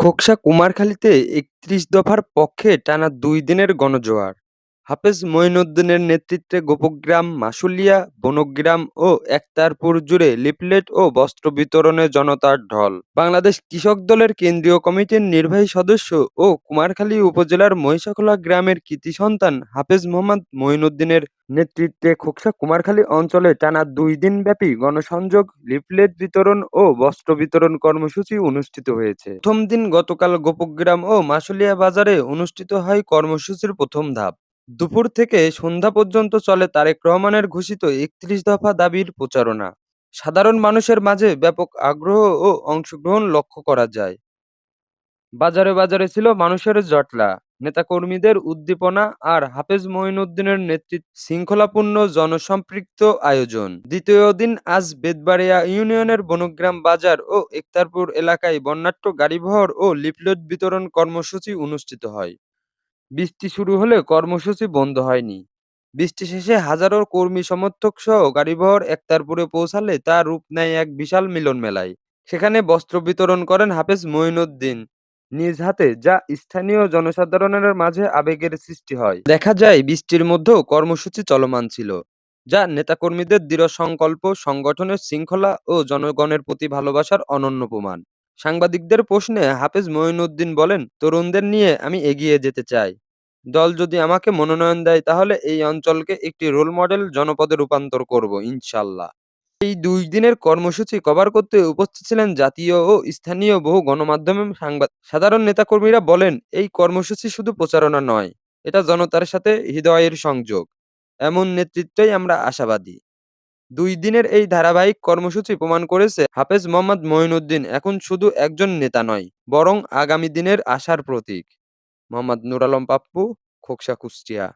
খোকসা কুমারখালীতে একত্রিশ দফার পক্ষে টানা দুই দিনের গণজোয়ার। হাফেজ মঈনুদ্দিনের নেতৃত্বে গোপগ্রাম মাসুলিয়া বনগ্রাম ও একতারপুর জুড়ে লিফলেট ও বস্ত্র বিতরণে জনতার ঢল। বাংলাদেশ কৃষক দলের কেন্দ্রীয় কমিটির নির্বাহী সদস্য ও কুমারখালী উপজেলার মহিষাখোলা গ্রামের কৃতি সন্তান হাফেজ মোহাম্মদ মঈনুদ্দিনের নেতৃত্বে খোকসা কুমারখালী অঞ্চলে টানা দুই দিন ব্যাপী গণসংযোগ, লিফলেট বিতরণ ও বস্ত্র বিতরণ কর্মসূচি অনুষ্ঠিত হয়েছে। প্রথম দিন গতকাল গোপগ্রাম ও মাসুলিয়া বাজারে অনুষ্ঠিত হয় কর্মসূচির প্রথম ধাপ। দুপুর থেকে সন্ধ্যা পর্যন্ত চলে তারেক রহমানের ঘোষিত একত্রিশ দফা দাবির প্রচারণা। সাধারণ মানুষের মাঝে ব্যাপক আগ্রহ ও অংশগ্রহণ লক্ষ্য করা যায়। বাজারে বাজারে ছিল মানুষের জটলা। নেতাকর্মীদের উদ্দীপনা আর হাফেজ মঈনুদ্দিনের নেতৃত্ব শৃঙ্খলাপূর্ণ জনসম্পৃক্ত আয়োজন। দ্বিতীয় দিন আজ বেদবাড়িয়া ইউনিয়নের বনগ্রাম বাজার ও একতারপুর এলাকায় বর্ণাঢ্য গাড়িবহর ও লিফলেট বিতরণ কর্মসূচি অনুষ্ঠিত হয়। বৃষ্টি শুরু হলে কর্মসূচি বন্ধ হয়নি। বৃষ্টি শেষে হাজারো কর্মী সমর্থক সহ গাড়িবহর একতারপুরে পৌঁছালে তা রূপ নেয় এক বিশাল মিলন মেলায়। সেখানে বস্ত্র বিতরণ করেন হাফেজ মঈনুদ্দিন। নিজ হাতে যা স্থানীয় জনসাধারণের মাঝে আবেগের সৃষ্টি হয়। দেখা যায় বৃষ্টির মধ্যেও কর্মসূচি চলমান ছিল, যা নেতাকর্মীদের দৃঢ় সংকল্প, সংগঠনের শৃঙ্খলা ও জনগণের প্রতি ভালোবাসার অনন্য প্রমাণ। সাংবাদিকদের প্রশ্নে হাফেজ মঈনুদ্দিন বলেন, তরুণদের নিয়ে আমি এগিয়ে যেতে চাই। দল যদি আমাকে মনোনয়ন দেয়, তাহলে এই অঞ্চলকে একটি রোল মডেল জনপদে রূপান্তর করব, ইনশাল্লাহ। এই দুই দিনের কর্মসূচি কভার করতে উপস্থিত ছিলেন জাতীয় ও স্থানীয় বহু গণমাধ্যমে সাংবাদ সাধারণ নেতাকর্মীরা বলেন, এই কর্মসূচি শুধু প্রচারণা নয়, এটা জনতার সাথে হৃদয়ের সংযোগ। এমন নেতৃত্বই আমরা আশাবাদী। দুই দিনের এই ধারাবাহিক কর্মসূচি প্রমাণ করেছে হাফেজ মোহাম্মদ মঈনুদ্দিন এখন শুধু একজন নেতা নয়, বরং আগামী দিনের আশার প্রতীক। মোহাম্মদ নুর আলম পাপ্পু, খোকসা কুষ্টিয়া।